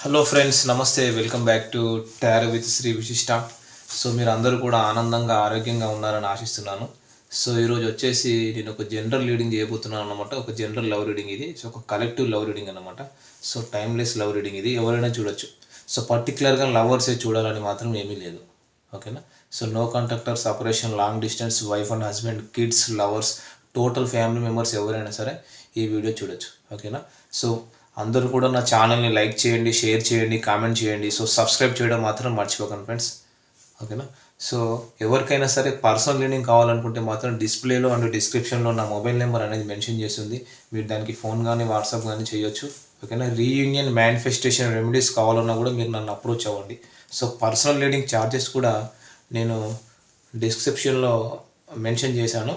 Hello friends నమస్తే. Welcome back to tarot with Shri Vishishta so మీరు అందరూ కూడా ఆనందంగా ఆరోగ్యంగా ఉన్నారని ఆశిస్తున్నాను. సో ఈరోజు వచ్చేసి నేను ఒక జనరల్ రీడింగ్ చేయబోతున్నాను అనమాట ఒక జనరల్ లవ్ రీడింగ్ ఇది. సో ఒక కలెక్టివ్ లవ్ రీడింగ్ అనమాట సో టైమ్లెస్ లవ్ రీడింగ్ ఇది. ఎవరైనా చూడొచ్చు. సో పర్టికులర్గా లవర్సే చూడాలని మాత్రం ఏమీ లేదు. ఓకేనా so no contact or separation long distance wife and husband kids lovers total family members ఎవరైనా సరే ఈ వీడియో చూడొచ్చు. ఓకేనా సో అందరూ కూడా నా ఛానల్ని లైక్ చేయండి షేర్ చేయండి కామెంట్ చేయండి. సో సబ్స్క్రైబ్ చేయడం మాత్రం మర్చిపోకండి ఫ్రెండ్స్. ఓకేనా? సో ఎవరికైనా సరే పర్సనల్ లీడింగ్ కావాలనుకుంటే మాత్రం డిస్ప్లేలో అండ్ డిస్క్రిప్షన్లో నా మొబైల్ నెంబర్ అనేది మెన్షన్ చేస్తుంది. మీరు దానికి ఫోన్ కానీ వాట్సాప్ కానీ చేయొచ్చు. ఓకేనా? రీయూనియన్ మేనిఫెస్టేషన్ రెమెడీస్ కావాలన్నా కూడా మీరు నన్ను అప్రోచ్ అవ్వండి. సో పర్సనల్ లీడింగ్ ఛార్జెస్ కూడా నేను డిస్క్రిప్షన్లో మెన్షన్ చేశాను.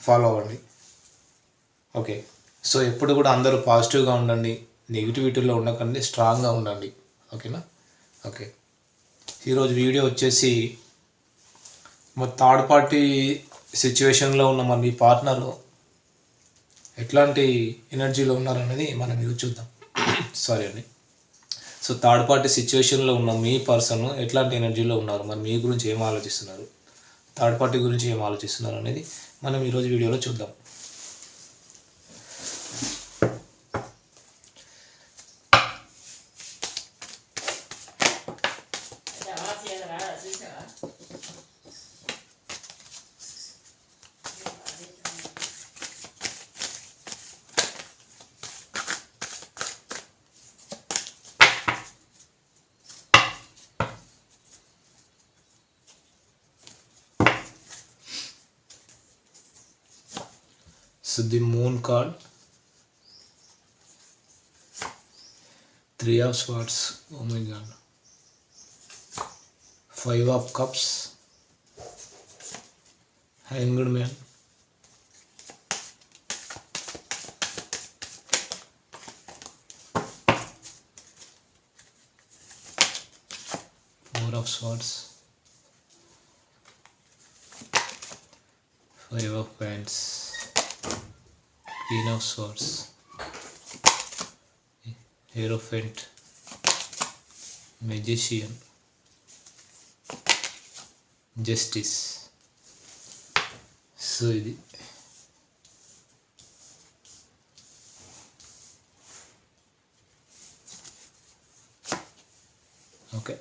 ఫాలో అవ్వండి. ఓకే. సో ఎప్పుడు కూడా అందరూ పాజిటివ్గా ఉండండి నెగిటివిటీలో ఉండకండి స్ట్రాంగ్గా ఉండండి. ఓకేనా? ఓకే. ఈరోజు వీడియో వచ్చేసి మా థర్డ్ పార్టీ సిచ్యువేషన్లో ఉన్న మన మీ పార్ట్నరు ఎట్లాంటి ఎనర్జీలో ఉన్నారనేది మనం ఇది చూద్దాం. సారీ అండి. సో థర్డ్ పార్టీ సిచ్యువేషన్లో ఉన్న మీ పర్సన్ ఎట్లాంటి ఎనర్జీలో ఉన్నారు? మరి మీ గురించి ఏం ఆలోచిస్తున్నారు? థర్డ్ పార్టీ గురించి ఏం ఆలోచిస్తున్నారు అనేది మనం ఈరోజు వీడియోలో చూద్దాం. So the moon card, three of swords. Oh my god. Five of cups. Hanged man. Four of swords. Five of wands. Queen of Swords, Hierophant, Magician, justice. So ఇది. ఓకే.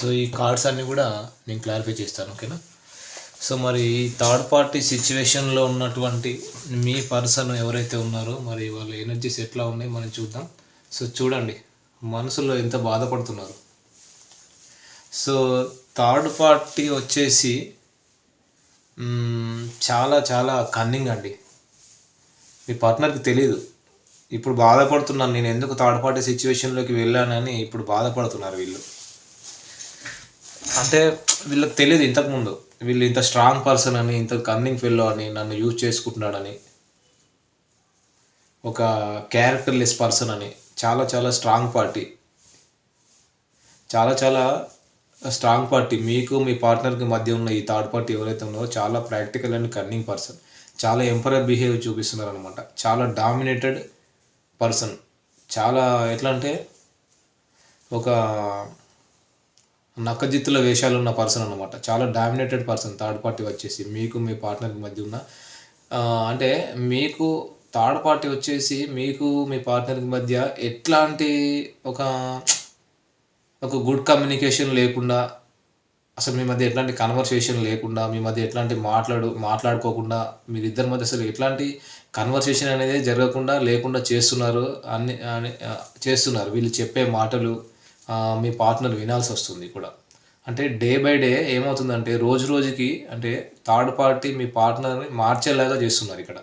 సో ఈ కార్డ్స్ అన్నీ కూడా నేను clarify చేస్తాను ఓకేనా? So మరి third party సిచ్యువేషన్లో ఉన్నటువంటి మీ పర్సన్ ఎవరైతే ఉన్నారో మరి వాళ్ళ ఎనర్జీస్ ఎట్లా ఉన్నాయి మనం చూద్దాం. సో చూడండి మనసులో ఎంత బాధపడుతున్నారు. సో థర్డ్ పార్టీ వచ్చేసి చాలా చాలా కన్నింగ్ అండి. మీ పార్ట్నర్కి తెలియదు ఇప్పుడు బాధపడుతున్నాను నేను ఎందుకు థర్డ్ పార్టీ సిచ్యువేషన్లోకి వెళ్ళానని ఇప్పుడు బాధపడుతున్నారు వీళ్ళు. అంటే వీళ్ళకి తెలియదు ఇంతకుముందు. వీళ్ళు ఇంత స్ట్రాంగ్ పర్సన్ అని ఇంత కన్నింగ్ ఫెల్లో అని నన్ను యూజ్ చేసుకుంటున్నాడని. ఒక క్యారెక్టర్లెస్ పర్సన్ అని. చాలా చాలా స్ట్రాంగ్ పార్టీ చాలా చాలా స్ట్రాంగ్ పార్టీ మీకు మీ పార్ట్నర్కి మధ్య ఉన్న ఈ థర్డ్ పార్టీ ఎవరైతే ఉన్నారో చాలా ప్రాక్టికల్ అండ్ కన్నింగ్ పర్సన్ చాలా ఎంపరర్ బిహేవ్ చూపిస్తున్నారు అనమాట చాలా డామినేటెడ్ పర్సన్ చాలా ఎట్లా అంటే ఒక నక్కజిత్తుల వేషాలు ఉన్న పర్సన్ అనమాట చాలా డామినేటెడ్ పర్సన్ థర్డ్ పార్టీ వచ్చేసి. మీకు మీ పార్ట్నర్కి మధ్య ఉన్న అంటే మీకు థర్డ్ పార్టీ వచ్చేసి మీకు మీ పార్ట్నర్కి మధ్య ఎట్లాంటి ఒక ఒక గుడ్ కమ్యూనికేషన్ లేకుండా అసలు మీ మధ్య ఎట్లాంటి కన్వర్సేషన్ లేకుండా మీ మధ్య ఎట్లాంటి మాట్లాడు మాట్లాడుకోకుండా మీరిద్దరి మధ్య అసలు ఎట్లాంటి కన్వర్సేషన్ అనేది జరగకుండా లేకుండా చేస్తున్నారు అన్ని అని- చేస్తున్నారు. వీళ్ళు చెప్పే మాటలు మీ పార్ట్నర్ వినాల్సి వస్తుంది కూడా. అంటే డే బై డే ఏమవుతుందంటే రోజు రోజుకి అంటే థర్డ్ పార్టీ మీ పార్ట్నర్ని మార్చేలాగా చేస్తున్నారు ఇక్కడ.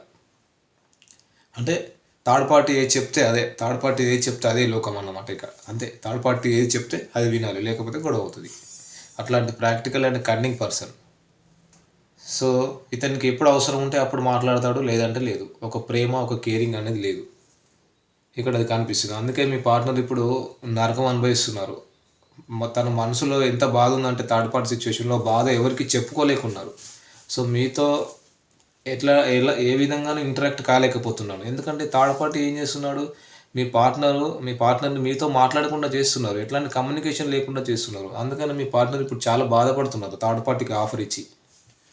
అంటే థర్డ్ పార్టీ ఏది చెప్తే అదే థర్డ్ పార్టీ ఏది చెప్తే అదే లోకం అన్నమాట ఇక్కడ అంతే థర్డ్ పార్టీ ఏది చెప్తే అది వినాలి లేకపోతే గొడవ అవుతుంది. అట్లాంటి practical and cunning person so ఇతనికి ఎప్పుడు అవసరం ఉంటే అప్పుడు మాట్లాడతాడు లేదంటే లేదు. ఒక ప్రేమ ఒక కేరింగ్ అనేది లేదు. ఇక్కడ అది కనిపిస్తుంది. అందుకే మీ పార్ట్నర్ ఇప్పుడు నరకం అనుభవిస్తున్నారు. తన మనసులో ఎంత బాధ ఉందంటే థర్డ్ పార్టీ సిచ్యువేషన్లో బాధ ఎవరికి చెప్పుకోలేకున్నారు. సో మీతో ఎట్లా ఎలా ఏ విధంగానూ ఇంటరాక్ట్ కాలేకపోతున్నాను. ఎందుకంటే థర్డ్ పార్టీ ఏం చేస్తున్నాడు? మీ పార్ట్నరు మీ పార్ట్నర్ని మీతో మాట్లాడకుండా చేస్తున్నారు. ఎట్లాంటి కమ్యూనికేషన్ లేకుండా చేస్తున్నారు. అందుకని మీ పార్ట్నర్ ఇప్పుడు చాలా బాధపడుతున్నారు. థర్డ్ పార్టీకి ఆఫర్ ఇచ్చి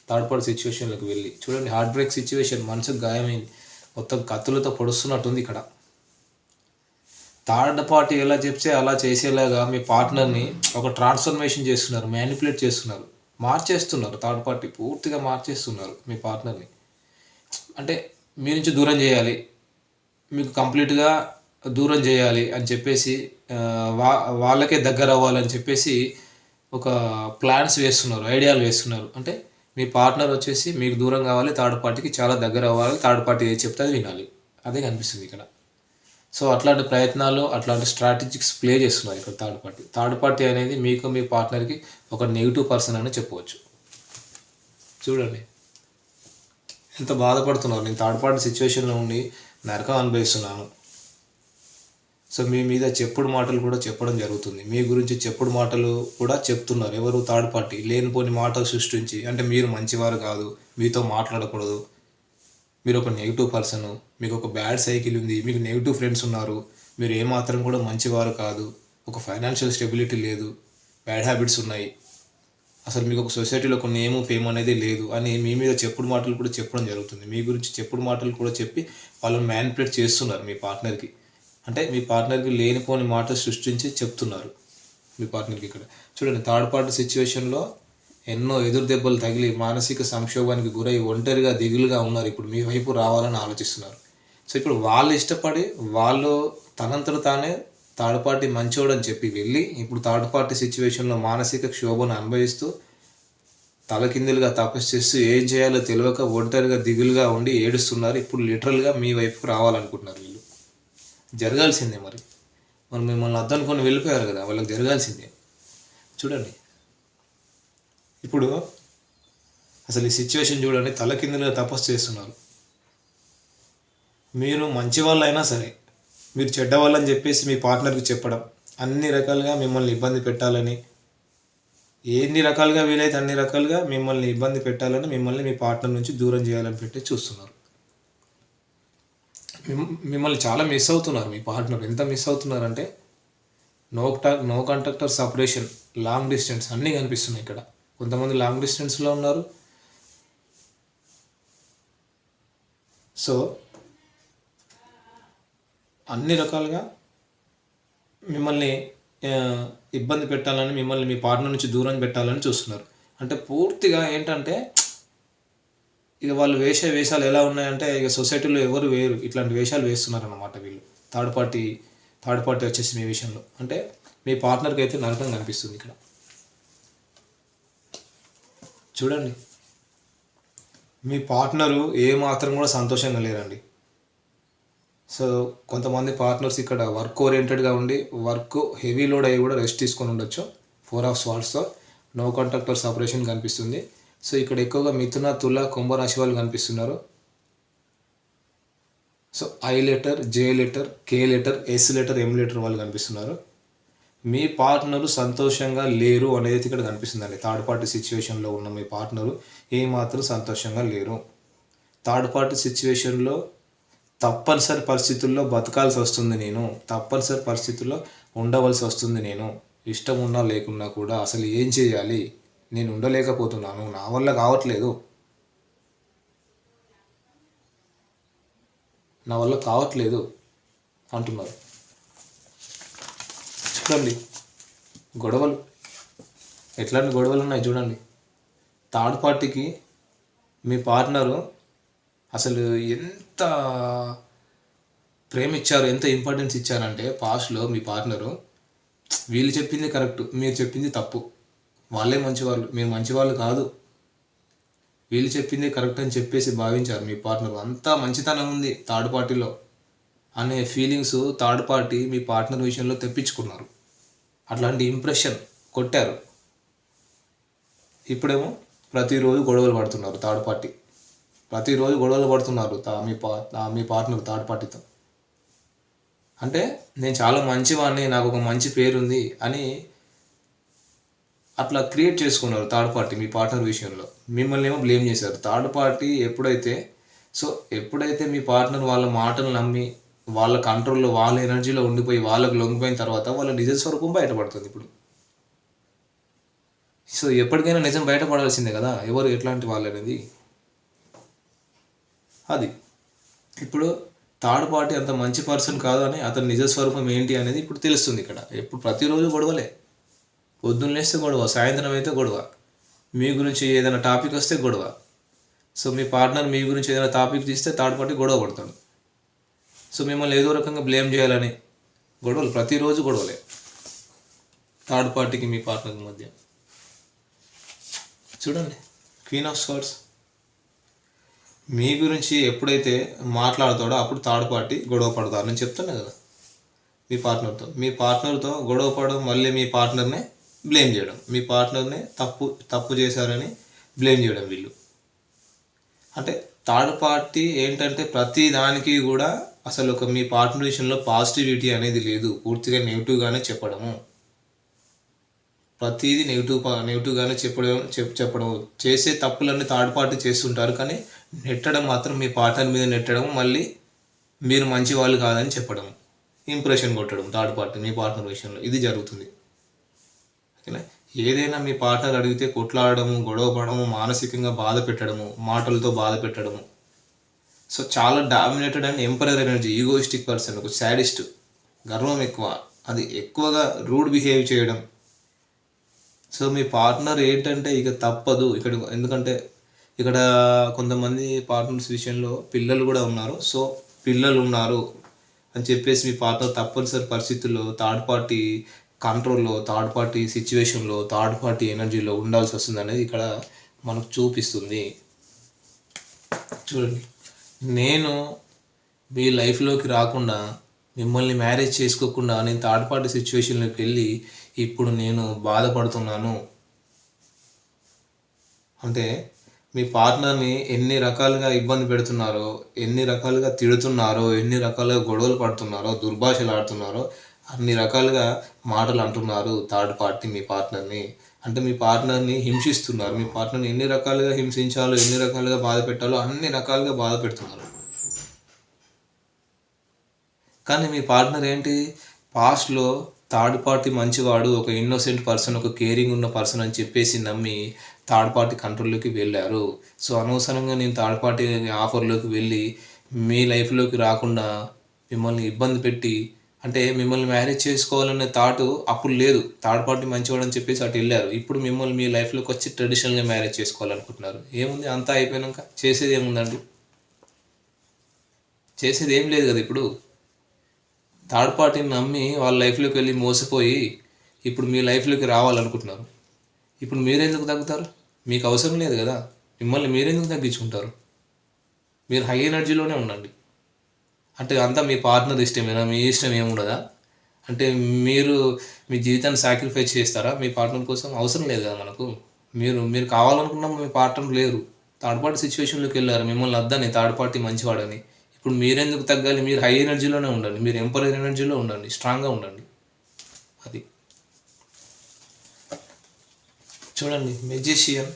థర్డ్ పార్టీ సిచ్యువేషన్లోకి వెళ్ళి. చూడండి హార్ట్ బ్రేక్ సిచ్యువేషన్ మనసుకు గాయమైంది మొత్తం కత్తులతో పొడుస్తున్నట్టుంది ఇక్కడ. థర్డ్ పార్టీ ఎలా చెప్తే అలా చేసేలాగా మీ పార్ట్నర్ని ఒక ట్రాన్స్ఫర్మేషన్ చేస్తున్నారు మ్యానిపులేట్ చేస్తున్నారు. మార్చేస్తున్నారు థర్డ్ పార్టీ పూర్తిగా మార్చేస్తున్నారు మీ పార్ట్నర్ని అంటే మీ నుంచి దూరం చేయాలి. మీకు కంప్లీట్గా దూరం చేయాలి అని చెప్పేసి వా వాళ్ళకే దగ్గర అవ్వాలని చెప్పేసి ఒక ప్లాన్స్ వేస్తున్నారు ఐడియాలు వేస్తున్నారు. అంటే మీ పార్ట్నర్ వచ్చేసి మీకు దూరం కావాలి థర్డ్ పార్టీకి చాలా దగ్గర అవ్వాలి థర్డ్ పార్టీ ఏది చెప్తే అది వినాలి. అదే కనిపిస్తుంది ఇక్కడ. సో అట్లాంటి ప్రయత్నాలు అట్లాంటి స్ట్రాటజిక్స్ ప్లే చేస్తున్నారు ఇక్కడ థర్డ్ పార్టీ. థర్డ్ పార్టీ అనేది మీకు మీ పార్ట్నర్కి ఒక నెగిటివ్ పర్సన్ అని చెప్పవచ్చు. చూడండి. ఇంత బాధపడుతున్నారు. నేను థర్డ్ పార్టీ సిచ్యువేషన్లో ఉండి నరకం అనుభవిస్తున్నాను. సో మీ మీద చెప్పుడు మాటలు కూడా చెప్పడం జరుగుతుంది. మీ గురించి చెప్పుడు మాటలు కూడా చెప్తున్నారు. ఎవరు థర్డ్ పార్టీ లేనిపోని మాటలు సృష్టించి అంటే మీరు మంచివారు కాదు మీతో మాట్లాడకూడదు. మీరు ఒక నెగిటివ్ పర్సన్ మీకు ఒక బ్యాడ్ సైకిల్ ఉంది మీకు నెగిటివ్ ఫ్రెండ్స్ ఉన్నారు మీరు ఏమాత్రం కూడా మంచివారు కాదు ఒక ఫైనాన్షియల్ స్టెబిలిటీ లేదు బ్యాడ్ హ్యాబిట్స్ ఉన్నాయి. అసలు మీకు ఒక సొసైటీలో ఒక నేమ్ ఫేమ్ అనేది లేదు. అని మీ మీద చెప్పుడు మాటలు కూడా చెప్పడం జరుగుతుంది. మీ గురించి చెప్పుడు మాటలు కూడా చెప్పి వాళ్ళని మ్యానిపులేట్ చేస్తున్నారు మీ పార్ట్నర్కి అంటే మీ పార్ట్నర్కి లేనిపోని మాటలు సృష్టించి చెప్తున్నారు మీ పార్ట్నర్కి ఇక్కడ. చూడండి థర్డ్ పార్టీ సిచ్యువేషన్లో ఎన్నో ఎదురు దెబ్బలు తగిలి మానసిక సంక్షోభానికి గురై ఒంటరిగా దిగులుగా ఉన్నారు. ఇప్పుడు మీ వైపు రావాలని ఆలోచిస్తున్నారు. సో ఇప్పుడు వాళ్ళు ఇష్టపడి వాళ్ళు తనంతట తానే థర్డ్ పార్టీ మంచోడని చెప్పి వెళ్ళి ఇప్పుడు థర్డ్ పార్టీ సిచ్యువేషన్లో మానసిక క్షోభను అనుభవిస్తూ తలకిందులుగా తపస్సు చేస్తూ ఏం చేయాలో తెలియక ఒంటరిగా దిగులుగా ఉండి ఏడుస్తున్నారు. ఇప్పుడు లిటరల్గా మీ వైపుకు రావాలనుకుంటున్నారు వీళ్ళు. జరగాల్సిందే మరి. మరి మిమ్మల్ని అద్దనుకొని వెళ్ళిపోయారు కదా వాళ్ళకి జరగాల్సిందే. చూడండి. ఇప్పుడు అసలు ఈ సిచ్యువేషన్ చూడండి తలకిందులుగా తపస్సు చేస్తున్నారు. మీరు మంచి వాళ్ళైనా సరే మీరు చెడ్డ వాళ్ళని చెప్పేసి మీ పార్ట్నర్కి చెప్పడం అన్ని రకాలుగా మిమ్మల్ని ఇబ్బంది పెట్టాలని ఎన్ని రకాలుగా వీలైతే అన్ని రకాలుగా మిమ్మల్ని ఇబ్బంది పెట్టాలని మిమ్మల్ని మీ పార్ట్నర్ నుంచి దూరం చేయాలని పెట్టి చూస్తున్నారు. మిమ్మల్ని చాలా మిస్ అవుతున్నారు మీ పార్ట్నర్. ఎంత miss అవుతున్నారంటే no talk no contractor separation long distance అన్నీ కనిపిస్తున్నాయి ఇక్కడ. కొంతమంది లాంగ్ డిస్టెన్స్లో ఉన్నారు. సో అన్ని రకాలుగా మిమ్మల్ని ఇబ్బంది పెట్టాలని మిమ్మల్ని మీ పార్ట్నర్ నుంచి దూరం పెట్టాలని చూస్తున్నారు. అంటే పూర్తిగా ఏంటంటే ఇక వాళ్ళు వేసే వేషాలు ఎలా ఉన్నాయంటే ఇక సొసైటీలో ఎవరు వేరు ఇట్లాంటి వేషాలు వేస్తున్నారు అన్నమాట వీళ్ళు. థర్డ్ పార్టీ థర్డ్ పార్టీ వచ్చేసి మీ విషయంలో. అంటే మీ పార్ట్నర్కి అయితే నరకం కనిపిస్తుంది ఇక్కడ. చూడండి. మీ పార్ట్నరు ఏ మాత్రం కూడా సంతోషంగా లేరండి. సో కొంతమంది పార్ట్నర్స్ ఇక్కడ వర్క్ ఓరియంటెడ్గా ఉండి వర్క్ హెవీ లోడ్ అయ్యి కూడా రెస్ట్ తీసుకొని ఉండొచ్చు. ఫోర్ ఆఫ్ స్వాట్స్తో నో కాంట్రాక్టర్ సపరేషన్ కనిపిస్తుంది. సో ఇక్కడ ఎక్కువగా మిథున తుల కుంభరాశి వాళ్ళు కనిపిస్తున్నారు. So I letter J letter K letter S letter M letter వాళ్ళు కనిపిస్తున్నారు. మీ పార్ట్నరు సంతోషంగా లేరు అనేది ఇక్కడ కనిపిస్తుందండి. థర్డ్ పార్టీ సిచ్యువేషన్లో ఉన్న మీ పార్ట్నరు ఏమాత్రం సంతోషంగా లేరు. థర్డ్ పార్టీ సిచ్యువేషన్లో తప్పనిసరి పరిస్థితుల్లో బతకాల్సి వస్తుంది నేను. తప్పనిసరి పరిస్థితుల్లో ఉండవలసి వస్తుంది నేను. ఇష్టం ఉన్నా లేకున్నా కూడా అసలు ఏం చేయాలి? నేను ఉండలేకపోతున్నాను. నా వల్ల కావట్లేదు. నా వల్ల కావట్లేదు అంటున్నారు. చూడండి గొడవలు. ఎట్లాంటి గొడవలు ఉన్నాయి చూడండి. థర్డ్ పార్టీకి మీ పార్ట్నరు అసలు ఎంత ప్రేమ ఇచ్చారు ఎంత ఇంపార్టెన్స్ ఇచ్చారంటే పాస్ట్లో మీ పార్ట్నరు వీళ్ళు చెప్పింది కరెక్ట్ మీరు చెప్పింది తప్పు. వాళ్ళే మంచివాళ్ళు మీరు మంచివాళ్ళు కాదు. వీళ్ళు చెప్పింది కరెక్ట్ అని చెప్పేసి భావించారు మీ పార్ట్నర్ అంతా మంచితనం ఉంది థర్డ్ పార్టీలో అనే ఫీలింగ్స్ థర్డ్ పార్టీ మీ పార్ట్నర్ విషయంలో తెప్పించుకున్నారు. అట్లాంటి ఇంప్రెషన్ కొట్టారు. ఇప్పుడేమో ప్రతిరోజు గొడవలు పడుతున్నారు థర్డ్ పార్టీ ప్రతిరోజు గొడవలు పడుతున్నారు తా- మీ పా మీ పార్ట్నర్ థర్డ్ పార్టీతో. అంటే నేను చాలా మంచివాడిని నాకు ఒక మంచి పేరుంది అని అట్లా క్రియేట్ చేసుకున్నారు థర్డ్ పార్టీ మీ పార్ట్నర్ విషయంలో. మిమ్మల్ని ఏమో బ్లేమ్ చేశారు. థర్డ్ పార్టీ ఎప్పుడైతే సో ఎప్పుడైతే మీ పార్ట్నర్ వాళ్ళ మాటలు నమ్మి వాళ్ళ కంట్రోల్లో వాళ్ళ ఎనర్జీలో ఉండిపోయి వాళ్ళకు లొంగిపోయిన తర్వాత వాళ్ళ నిజ స్వరూపం బయటపడుతుంది ఇప్పుడు. సో ఎప్పటికైనా నిజం బయటపడాల్సిందే కదా. ఎవరు ఎట్లాంటి వాళ్ళు అనేది అది. ఇప్పుడు థర్డ్ పార్టీ అంత మంచి పర్సన్ కాదు అని అతని నిజ స్వరూపం ఏంటి అనేది ఇప్పుడు తెలుస్తుంది ఇక్కడ. ఇప్పుడు ప్రతిరోజు గొడవలే. పొద్దున్న లేస్తే గొడవ సాయంత్రం అయితే గొడవ. మీ గురించి ఏదైనా టాపిక్ వస్తే గొడవ. సో మీ పార్ట్నర్ మీ గురించి ఏదైనా టాపిక్ తీస్తే థర్డ్ పార్టీ గొడవ పడతాడు. సో మిమ్మల్ని ఏదో రకంగా బ్లేమ్ చేయాలని గొడవలు ప్రతిరోజు గొడవలే. థర్డ్ పార్టీకి మీ పార్ట్నర్కి మధ్య. చూడండి. క్వీన్ ఆఫ్ స్కార్ట్స్ మీ గురించి ఎప్పుడైతే మాట్లాడతాడో అప్పుడు థర్డ్ పార్టీ గొడవ పడతారు నేను చెప్తాను కదా. మీ పార్ట్నర్తో. మీ పార్ట్నర్తో గొడవ పడడం మళ్ళీ మీ పార్ట్నర్నే బ్లేమ్ చేయడం. మీ పార్ట్నర్ని తప్పు తప్పు చేశారని బ్లేమ్ చేయడం వీళ్ళు. అంటే థర్డ్ పార్టీ ఏంటంటే ప్రతి దానికి కూడా అసలు ఒక మీ పార్ట్నర్ విషయంలో పాజిటివిటీ అనేది లేదు. పూర్తిగా నెగిటివ్గానే చెప్పడము. ప్రతిదీ నెగిటివ్ నెగిటివ్గానే చెప్పడం చెప్ చెప్పడం. చేసే తప్పులన్నీ థర్డ్ పార్టీ చేస్తుంటారు. కానీ నెట్టడం మాత్రం మీ పార్ట్నర్ మీద నెట్టడం మళ్ళీ మీరు మంచి వాళ్ళు కాదని చెప్పడం. ఇంప్రెషన్ కొట్టడం థర్డ్ పార్టీ మీ పార్ట్నర్ విషయంలో. ఇది జరుగుతుంది. ఓకేనా? ఏదైనా మీ పార్ట్నర్ అడిగితే కొట్లాడడము గొడవ పడడము మానసికంగా బాధ పెట్టడము మాటలతో బాధ పెట్టడము. సో చాలా dominated and emperor energy egoistic person ఒక శాడిస్ట్ గర్వం ఎక్కువ. అది ఎక్కువగా రూడ్ బిహేవ్ చేయడం. సో మీ పార్ట్నర్ ఏంటంటే ఇక తప్పదు. ఇక్కడ ఎందుకంటే ఇక్కడ కొంతమంది పార్ట్నర్స్ విషయంలో పిల్లలు కూడా ఉన్నారు. సో పిల్లలు ఉన్నారు అని చెప్పేసి మీ పార్ట్నర్ తప్పనిసరి పరిస్థితుల్లో థర్డ్ పార్టీ కంట్రోల్లో థర్డ్ పార్టీ సిచ్యువేషన్లో థర్డ్ పార్టీ ఎనర్జీలో ఉండాల్సి వస్తుంది అనేది ఇక్కడ మనకు చూపిస్తుంది. చూడండి. నేను మీ లైఫ్లోకి రాకుండా మిమ్మల్ని మ్యారేజ్ చేసుకోకుండా నేను థర్డ్ పార్టీ సిచ్యువేషన్లోకి వెళ్ళి ఇప్పుడు నేను బాధపడుతున్నాను. అంటే మీ పార్ట్నర్ని ఎన్ని రకాలుగా ఇబ్బంది పెడుతున్నారో ఎన్ని రకాలుగా తిడుతున్నారో ఎన్ని రకాలుగా గొడవలు పడుతున్నారో దుర్భాషలు ఆడుతున్నారో అన్ని రకాలుగా మాటలు అంటున్నారు థర్డ్ పార్టీ మీ పార్ట్నర్ని. అంటే మీ పార్ట్నర్ని హింసిస్తున్నారు. మీ పార్ట్నర్ని ఎన్ని రకాలుగా హింసించాలో ఎన్ని రకాలుగా బాధ పెట్టాలో అన్ని రకాలుగా బాధ పెడుతున్నారు. కానీ మీ పార్ట్నర్ ఏంటి? పాస్ట్లో థర్డ్ పార్టీ మంచివాడు ఒక ఇన్నోసెంట్ పర్సన్ ఒక కేరింగ్ ఉన్న పర్సన్ అని చెప్పేసి నమ్మి థర్డ్ పార్టీ కంట్రోల్లోకి వెళ్ళారు. సో అనవసరంగా నేను థర్డ్ పార్టీ ఆఫర్లోకి వెళ్ళి మీ లైఫ్లోకి రాకుండా మిమ్మల్ని ఇబ్బంది పెట్టి అంటే మిమ్మల్ని మ్యారేజ్ చేసుకోవాలనే థాట్ అప్పుడు లేదు. థర్డ్ పార్టీ మంచివాడు అని చెప్పేసి అటు వెళ్ళారు. ఇప్పుడు మిమ్మల్ని మీ లైఫ్లోకి వచ్చి ట్రెడిషనల్గా మ్యారేజ్ చేసుకోవాలనుకుంటున్నారు. ఏముంది? అంతా అయిపోయాక చేసేది ఏముందండి? చేసేది ఏం లేదు కదా ఇప్పుడు. థర్డ్ పార్టీని నమ్మి వాళ్ళ లైఫ్లోకి వెళ్ళి మోసపోయి ఇప్పుడు మీ లైఫ్లోకి రావాలనుకుంటున్నారు. ఇప్పుడు మీరెందుకు తగ్గుతారు? మీకు అవసరం లేదు కదా? మిమ్మల్ని మీరెందుకు తగ్గించుకుంటారు? మీరు హై ఎనర్జీలోనే ఉండండి. అంటే అంతా మీ పార్ట్నర్ ఇష్టమేనా? మీ ఇష్టం ఏముండదా అంటే మీరు మీ జీవితాన్ని సాక్రిఫైస్ చేస్తారా? మీ పార్ట్నర్ కోసం అవసరం లేదు కదా మనకు? మీరు మీరు కావాలనుకున్నా మీ పార్ట్నర్ లేరు. థర్డ్ పార్టీ సిచ్యువేషన్లోకి వెళ్ళారు. మిమ్మల్ని అద్దని థర్డ్ పార్టీ మంచివాడని. ఇప్పుడు మీరెందుకు తగ్గాలి? మీరు హై ఎనర్జీలోనే ఉండండి. మీరు ఎంపరర్ ఎనర్జీలో ఉండండి. స్ట్రాంగ్గా ఉండండి. చూడండి మెజిషియన్.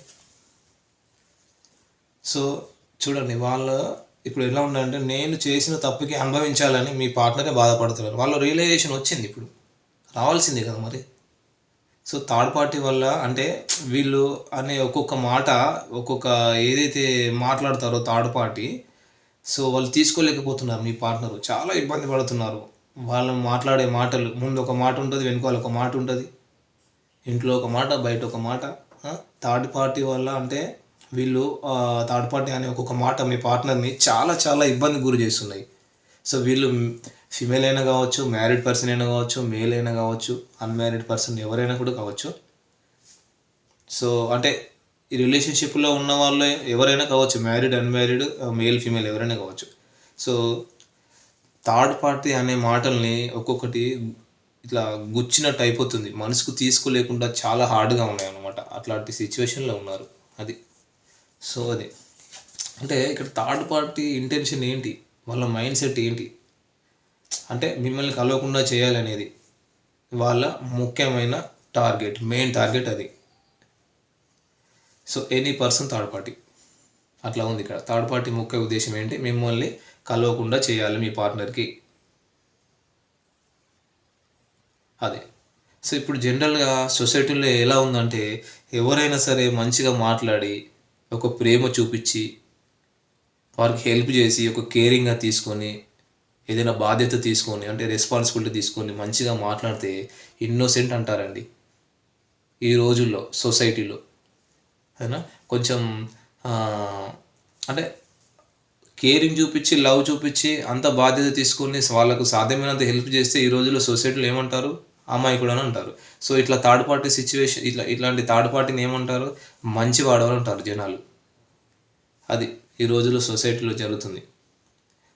సో చూడండి వాళ్ళ ఇప్పుడు ఎలా ఉందంటే నేను చేసిన తప్పుకి అనుభవించాలని మీ పార్ట్నరే బాధపడుతున్నారు. వాళ్ళ రియలైజేషన్ వచ్చింది ఇప్పుడు. రావాల్సిందే కదా మరి. సో థర్డ్ పార్టీ వల్ల అంటే వీళ్ళు అనే ఒక్కొక్క మాట ఒక్కొక్క ఏదైతే మాట్లాడతారో థర్డ్ పార్టీ సో వాళ్ళు తీసుకోలేకపోతున్నారు మీ పార్ట్నరు చాలా ఇబ్బంది పడుతున్నారు. వాళ్ళు మాట్లాడే మాటలు ముందు ఒక మాట ఉంటుంది వెనుకాల ఒక మాట ఉంటుంది. ఇంట్లో ఒక మాట బయట ఒక మాట థర్డ్ పార్టీ వల్ల అంటే వీళ్ళు థర్డ్ పార్టీ అనే ఒక్కొక్క మాట మీ పార్ట్నర్ని చాలా చాలా ఇబ్బంది గురి చేస్తున్నాయి. సో వీళ్ళు ఫిమేల్ అయినా కావచ్చు మ్యారీడ్ పర్సన్ అయినా కావచ్చు మేల్ అయినా కావచ్చు అన్మ్యారీడ్ పర్సన్ ఎవరైనా కూడా కావచ్చు. సో అంటే ఈ రిలేషన్షిప్లో ఉన్న వాళ్ళు ఎవరైనా కావచ్చు మ్యారీడ్ అన్మ్యారీడ్ మేల్ ఫీమేల్ ఎవరైనా కావచ్చు. సో థర్డ్ పార్టీ అనే మాటల్ని ఒక్కొక్కటి ఇట్లా గుచ్చినట్టు అయిపోతుంది. మనసుకు తీసుకోలేకుండా చాలా హార్డ్గా ఉన్నాయి అనమాట అట్లాంటి సిచ్యువేషన్లో ఉన్నారు. అది. సో అది. అంటే ఇక్కడ థర్డ్ పార్టీ ఇంటెన్షన్ ఏంటి? వాళ్ళ మైండ్ సెట్ ఏంటి? అంటే మిమ్మల్ని కలవకుండా చేయాలనేది వాళ్ళ ముఖ్యమైన టార్గెట్ మెయిన్ టార్గెట్ అది. So any person third party. అట్లా ఉంది ఇక్కడ. థర్డ్ పార్టీ ముఖ్య ఉద్దేశం ఏంటి? మిమ్మల్ని కలవకుండా చేయాలి మీ పార్ట్నర్కి. అది. సో ఇప్పుడు జనరల్గా సొసైటీలో ఎలా ఉందంటే ఎవరైనా సరే మంచిగా మాట్లాడి ఒక ప్రేమ చూపించి వారికి హెల్ప్ చేసి ఒక కేరింగ్గా తీసుకొని ఏదైనా బాధ్యత తీసుకొని అంటే రెస్పాన్సిబిలిటీ తీసుకొని మంచిగా మాట్లాడితే ఇన్నోసెంట్ అంటారండి. ఈ రోజుల్లో సొసైటీలో. అయినా కొంచెం అంటే కేరింగ్ చూపించి లవ్ చూపించి అంత బాధ్యత తీసుకొని వాళ్ళకు సాధ్యమైనంత హెల్ప్ చేస్తే ఈ రోజుల్లో సొసైటీలో ఏమంటారు? అమాయకుడు అని అంటారు. సో ఇట్లా థర్డ్ పార్టీ సిచ్యువేషన్ ఇట్లా ఇట్లాంటి థర్డ్ పార్టీని ఏమంటారు? మంచివాడు అని అంటారు జనాలు. అది ఈ రోజుల్లో సొసైటీలో జరుగుతుంది.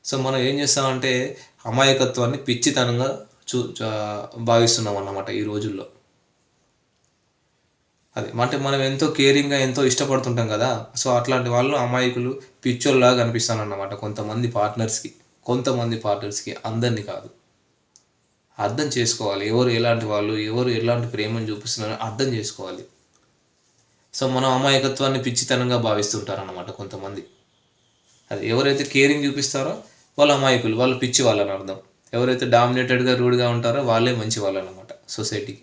సో మనం ఏం చేస్తామంటే అమాయకత్వాన్ని పిచ్చితనంగా చూ భావిస్తున్నాం అన్నమాట ఈ రోజుల్లో. అది అంటే మనం ఎంతో కేరింగ్గా ఎంతో ఇష్టపడుతుంటాం కదా. సో అట్లాంటి వాళ్ళు అమాయకులు పిచ్చోల్లాగా కనిపిస్తాను అన్నమాట కొంతమంది పార్ట్నర్స్కి కొంతమంది పార్ట్నర్స్కి అందరినీ కాదు. అర్థం చేసుకోవాలి. ఎవరు ఎలాంటి వాళ్ళు ఎవరు ఎలాంటి ప్రేమను చూపిస్తున్నారో అర్థం చేసుకోవాలి. సో మనం అమాయకత్వాన్ని పిచ్చితనంగా భావిస్తుంటారనమాట కొంతమంది. అది ఎవరైతే కేరింగ్ చూపిస్తారో వాళ్ళు అమాయకులు వాళ్ళు పిచ్చి వాళ్ళని అర్థం. ఎవరైతే డామినేటెడ్గా రూడ్గా ఉంటారో వాళ్ళే మంచి వాళ్ళు అనమాట సొసైటీకి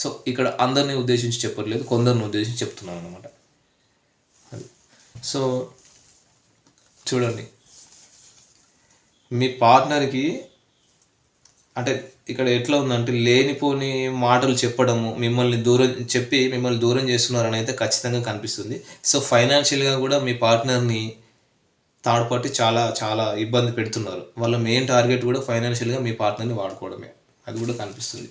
సో ఇక్కడ అందరిని ఉద్దేశించి చెప్పట్లేదు కొందరిని ఉద్దేశించి చెప్తున్నాను అనమాట అది. సో చూడండి. మీ పార్ట్నర్కి అంటే ఇక్కడ ఎట్లా ఉందంటే లేనిపోని మాటలు చెప్పడము మిమ్మల్ని దూరం చెప్పి మిమ్మల్ని దూరం చేస్తున్నారని అయితే ఖచ్చితంగా కనిపిస్తుంది. సో ఫైనాన్షియల్గా కూడా మీ పార్ట్నర్ని థర్డ్ పార్టీ చాలా చాలా ఇబ్బంది పెడుతున్నారు. వాళ్ళ మెయిన్ టార్గెట్ కూడా ఫైనాన్షియల్గా మీ పార్ట్నర్ని వాడుకోవడమే. అది కూడా కనిపిస్తుంది.